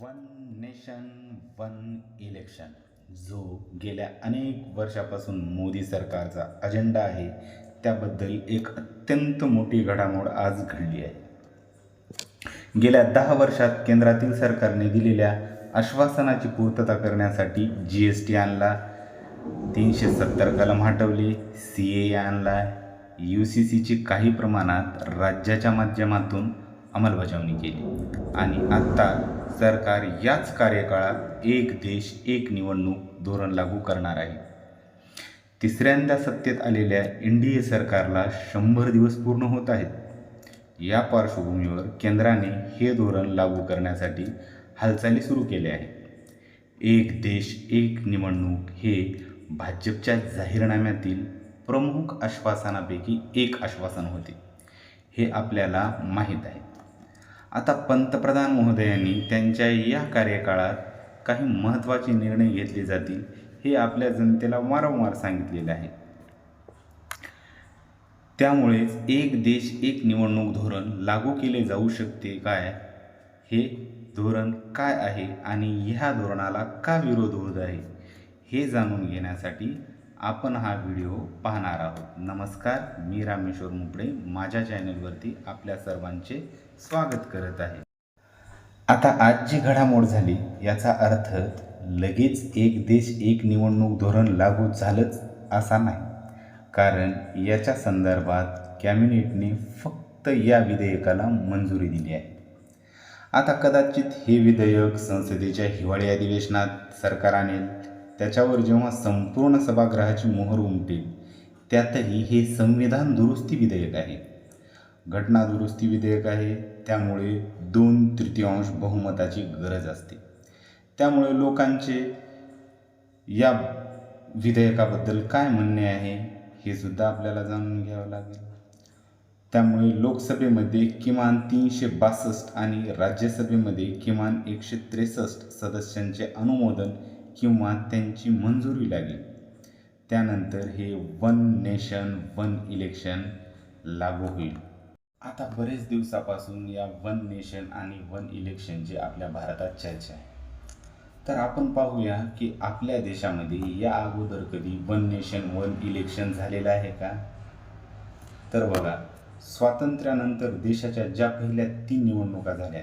One nation one election. जो गेल्या अनेक वर्षापासून मोदी सरकारचा अजेंडा आहे त्याबद्दल एक अत्यंत मोठी घडामोड आज घडली आहे. गेल्या दहा वर्षात केंद्रातील सरकारने दिलेल्या आश्वासनाची पूर्तता करण्यासाठी जी एस टी आणला तीनशे सत्तर कलम हटवली सी ए आणला यू सी सीची काही प्रमाणात राज्याच्या माध्यमातून अंमलबजावणी केली. आणि आत्ता सरकार याच कार्यकाळात एक देश एक निवडणूक धोरण लागू करणार आहे. तिसऱ्यांदा सत्तेत आलेल्या एन डी ए सरकारला शंभर दिवस पूर्ण होत आहेत. या पार्श्वभूमीवर केंद्राने हे धोरण लागू करण्यासाठी हालचाली सुरू केल्या आहेत. एक देश एक निवडणूक हे भाजपच्या जाहीरनाम्यातील प्रमुख आश्वासनापैकी एक आश्वासन होते. हे आपल्याला माहीत आहे. आता पंतप्रधान महोदयांनी त्यांच्या या कार्यकाळात काही महत्त्वाचे निर्णय घेतले जातील हे आपल्या जनतेला वारंवार सांगितलेले आहे. त्यामुळेच एक देश एक निवडणूक धोरण लागू केले जाऊ शकते काय? हे धोरण काय आहे आणि ह्या धोरणाला का विरोध होत आहे? हे जाणून घेण्यासाठी आपण हा व्हिडिओ पाहणार आहोत. नमस्कार मी रामेश्वर मुपडे माझ्या चॅनलवरती आपल्या सर्वांचे स्वागत करत आहे. आता आज जी घडामोड झाली याचा अर्थ लगेच एक देश एक निवडणूक धोरण लागू झालंच असा नाही. कारण याच्या संदर्भात कॅबिनेटने फक्त या विधेयकाला मंजुरी दिली आहे. आता कदाचित हे विधेयक संसदेच्या हिवाळी अधिवेशनात सरकार आणेल त्याच्यावर जेव्हा संपूर्ण सभागृहाची मोहर उमटेल त्यातही हे संविधान दुरुस्ती विधेयक आहे. घटना दुरुस्ती विधेयक आहे त्यामुळे दोन तृतीयांश बहुमताची गरज असते. त्यामुळे लोकांचे या विधेयकाबद्दल काय म्हणणे आहे हे सुद्धा आपल्याला जाणून घ्यावं लागेल. त्यामुळे लोकसभेमध्ये किमान तीनशे बासष्ट आणि राज्यसभेमध्ये किमान एकशे त्रेसष्ट सदस्यांचे अनुमोदन किंवा त्यांची मंजुरी लागेल. त्यानंतर हे वन नेशन वन इलेक्शन लागू होईल. आता बरेच दिवसापासून या वन नेशन आणि वन इलेक्शनची आपल्या भारतात चर्चा आहे. तर आपण पाहूया की आपल्या देशामध्ये या अगोदर कधी वन नेशन वन इलेक्शन झालेलं आहे का? तर बघा स्वातंत्र्यानंतर देशाच्या ज्या पहिल्या तीन निवडणुका झाल्या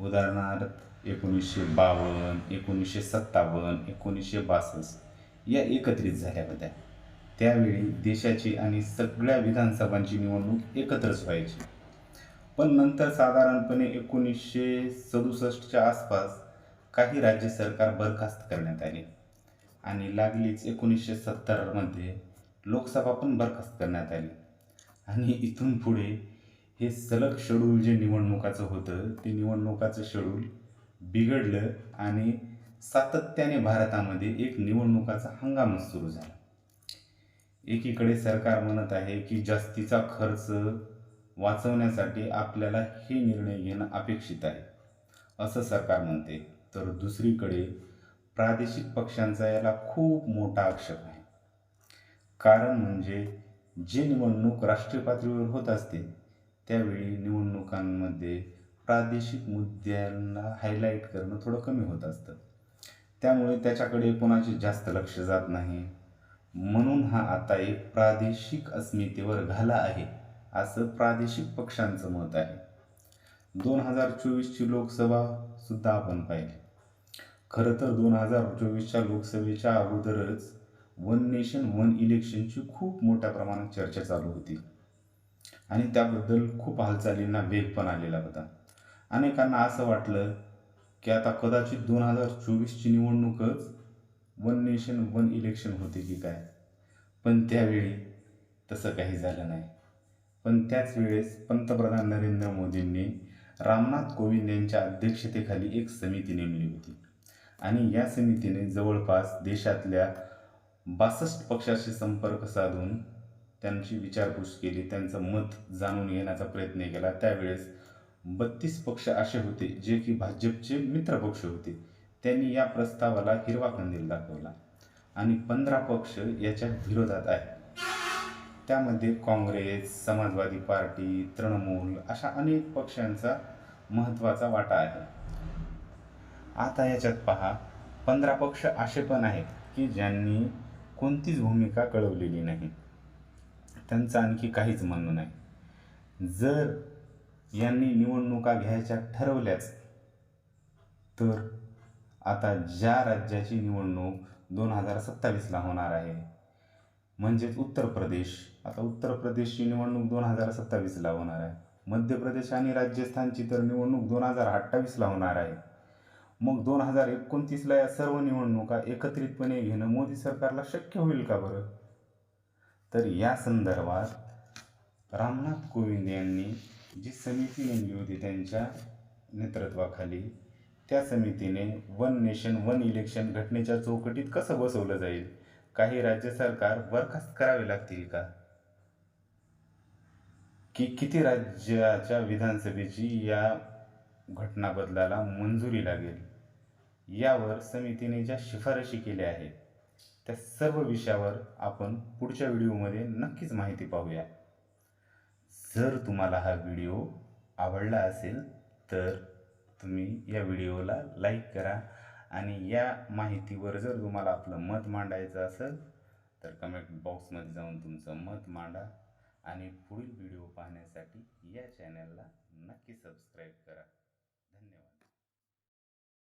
उदाहरणार्थ एकोणीसशे बावन्न एकोणीसशे सत्तावन्न एकोणीसशे बासष्ट या एकत्रित झाल्या होत्या. त्यावेळी देशाची आणि सगळ्या विधानसभांची निवडणूक एकत्रच व्हायची. पण नंतर साधारणपणे एकोणीसशे सदुसष्टच्या आसपास काही राज्य सरकार बरखास्त करण्यात आले आणि लागलीच एकोणीसशे सत्तरमध्ये लोकसभा पण बरखास्त करण्यात आली. आणि इथून पुढे हे सलग शेड्यूल जे निवडणुकाचं होतं ते निवडणुकाचं शेड्यूल बिघडलं आणि सातत्याने भारतामध्ये एक निवडणुकाचा हंगामच सुरू झाला. एकीकडे सरकार म्हणत आहे की जास्तीचा खर्च वाचवण्यासाठी आपल्याला हे निर्णय घेणं अपेक्षित आहे असं सरकार म्हणते. तर दुसरीकडे प्रादेशिक पक्षांचा याला खूप मोठा आक्षेप आहे. कारण म्हणजे जी निवडणूक राष्ट्रीय पातळीवर होत असते त्यावेळी निवडणुकांमध्ये प्रादेशिक मुद्द्यांना हायलाईट करणं थोडं कमी होत असतं. त्यामुळे त्याच्याकडे कोणाचे जास्त लक्ष जात नाही. म्हणून हा आता एक प्रादेशिक अस्मितेवर घाला आहे असं प्रादेशिक पक्षांचं मत आहे. दोन हजार चोवीसची लोकसभा सुद्धा आपण पाहिली. खरं तर दोन हजार चोवीसच्या लोकसभेच्या अगोदरच वन नेशन वन इलेक्शनची खूप मोठ्या प्रमाणात चर्चा चालू होती. आणि त्याबद्दल खूप हालचालींना वेग पण आलेला होता. अनेकांना असं वाटलं की आता कदाचित दोन हजार चोवीसची निवडणूकच वन नेशन वन इलेक्शन होते की काय. पण त्यावेळी तसं काही झालं नाही. पण त्याच वेळेस पंतप्रधान नरेंद्र मोदींनी रामनाथ कोविंद यांच्या अध्यक्षतेखाली एक समिती नेमली होती. आणि या समितीने जवळपास देशातल्या बासष्ट पक्षाशी संपर्क साधून त्यांची विचारपूस केली त्यांचं मत जाणून घेण्याचा प्रयत्न केला. त्यावेळेस बत्तीस पक्ष असे होते जे की भाजपचे मित्रपक्ष होते. त्यांनी या प्रस्तावाला हिरवा कंदील दाखवला. आणि पंधरा पक्ष याच्या विरोधात आहे त्यामध्ये काँग्रेस समाजवादी पार्टी तृणमूल अशा अनेक पक्षांचा महत्त्वाचा वाटा आहे. आता याच्यात पहा पंधरा पक्ष असे पण आहेत की ज्यांनी कोणतीच भूमिका कळवलेली नाही. त्यांचं आणखी काहीच म्हणणं नाही. जर यांनी निवडणुका घ्यायच्या ठरवल्याच. तर आता ज्या राज्याची निवडणूक दोन हजार सत्तावीसला होणार आहे म्हणजेच उत्तर प्रदेश. आता उत्तर प्रदेशची निवडणूक दोन हजार सत्तावीसला होणार आहे. मध्य प्रदेश आणि राजस्थानची तर निवडणूक दोन हजार अठ्ठावीसला होणार आहे. मग दोन हजार एकोणतीसला या सर्व निवडणुका एकत्रितपणे घेणं मोदी सरकारला शक्य होईल का बरं? तर या संदर्भात रामनाथ कोविंद यांनी जी समिती नेमली होती त्यांच्या नेतृत्वाखाली त्या समितीने वन नेशन वन इलेक्शन घटनेच्या चौकटीत कसं बसवलं जाईल? काही राज्य सरकार बरखास्त करावे लागतील का? की किती राज्याच्या विधानसभेची या घटना बदलाला मंजुरी लागेल? यावर समितीने ज्या शिफारशी केल्या आहेत त्या सर्व विषयावर आपण पुढच्या व्हिडिओमध्ये नक्कीच माहिती पाहूया. जर तुम्हाला हा व्हिडिओ आवडला असेल तर तुम्ही या व्हिडिओला लाईक करा आणि या माहितीवर जर तुम्हाला आपलं मत मांडायचं असेल तर कमेंट बॉक्समध्ये जाऊन तुमचं मत मांडा आणि पुढील व्हिडिओ पाहण्यासाठी या चॅनलला नक्की सबस्क्राईब करा.